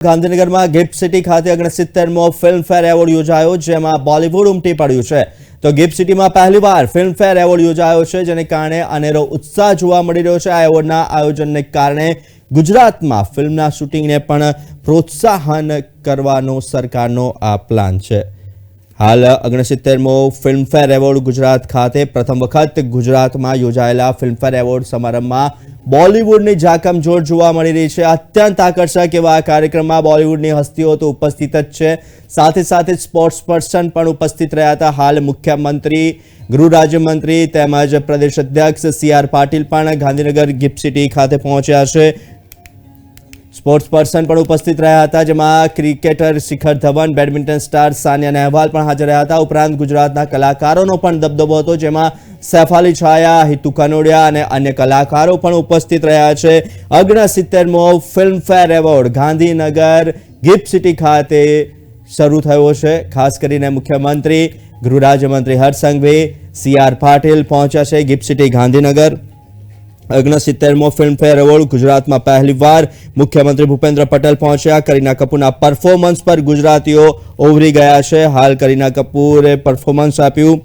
ગાંધીનગરમાં gift city ખાતે ઓગણસિત્તેરમો Filmfare award યોજાયો, જેમાં બોલિવૂડ ઉમટી પડ્યું છે. તો ગિફ્ટ સિટીમાં પહેલીવાર ફિલ્મફેર એવોર્ડ યોજાયો છે, જેને કારણે અનેરો ઉત્સાહ જોવા મળી રહ્યો છે. આ એવોર્ડના આયોજનને કારણે ગુજરાતમાં ફિલ્મના શૂટિંગને પણ પ્રોત્સાહન કરવાનો સરકારનો આ પ્લાન છે. હાલ ઓગણસિત્તેરમો ફિલ્મફેર એવોર્ડ ગુજરાત ખાતે પ્રથમ વખત ગુજરાતમાં યોજાયેલા ફિલ્મફેર એવોર્ડ સમારંભમાં બોલિવૂડની જાકમજોડ જોવા મળી રહી છે. અત્યંત આકર્ષક એવા આ કાર્યક્રમમાં બોલિવૂડની હસ્તીઓ તો ઉપસ્થિત જ છે. સાથે સાથે સ્પોર્ટ્સ પર્સન પણ ઉપસ્થિત રહ્યા હતા. હાલ મુખ્યમંત્રી, ગૃહ રાજ્યમંત્રી તેમજ પ્રદેશ અધ્યક્ષ સી આર પાટીલ પણ ગાંધીનગર ગિફ્ટ સિટી ખાતે પહોંચ્યા છે. સ્પોર્ટ્સ પર્સન પણ ઉપસ્થિત રહ્યા હતા, જેમાં cricketer Shikhar Dhawan badminton star Sania Nehwal પણ હાજર રહ્યા હતા. ઉપરાંત ગુજરાતના કલાકારોનો પણ દબદબો હતો, જેમાં સૈફ અલી છાયા, હિતુ કનોડિયા અને અન્ય કલાકારો પણ ઉપસ્થિત રહ્યા છે. ઓગણસિત્તેરમો Filmfare award Gandhinagar gift city ખાતે શરૂ થયો છે. ખાસ કરીને મુખ્યમંત્રી ગૃહ રાજ્યમંત્રી હર્ષ સંઘવી સી આર પાટીલ પહોંચ્યા છે ગિફ્ટ સિટી ગાંધીનગર. અગ્નસિત્તેરમો ફિલ્મફેર એવોર્ડ ગુજરાતમાં પહેલીવાર મુખ્યમંત્રી ભૂપેન્દ્ર પટેલ પહોંચ્યા. કરીના કપૂરના પરફોર્મન્સ પર ગુજરાતીઓ ઓવરી ગયા છે. હાલ કરીના કપૂરે પરફોર્મન્સ આપ્યું.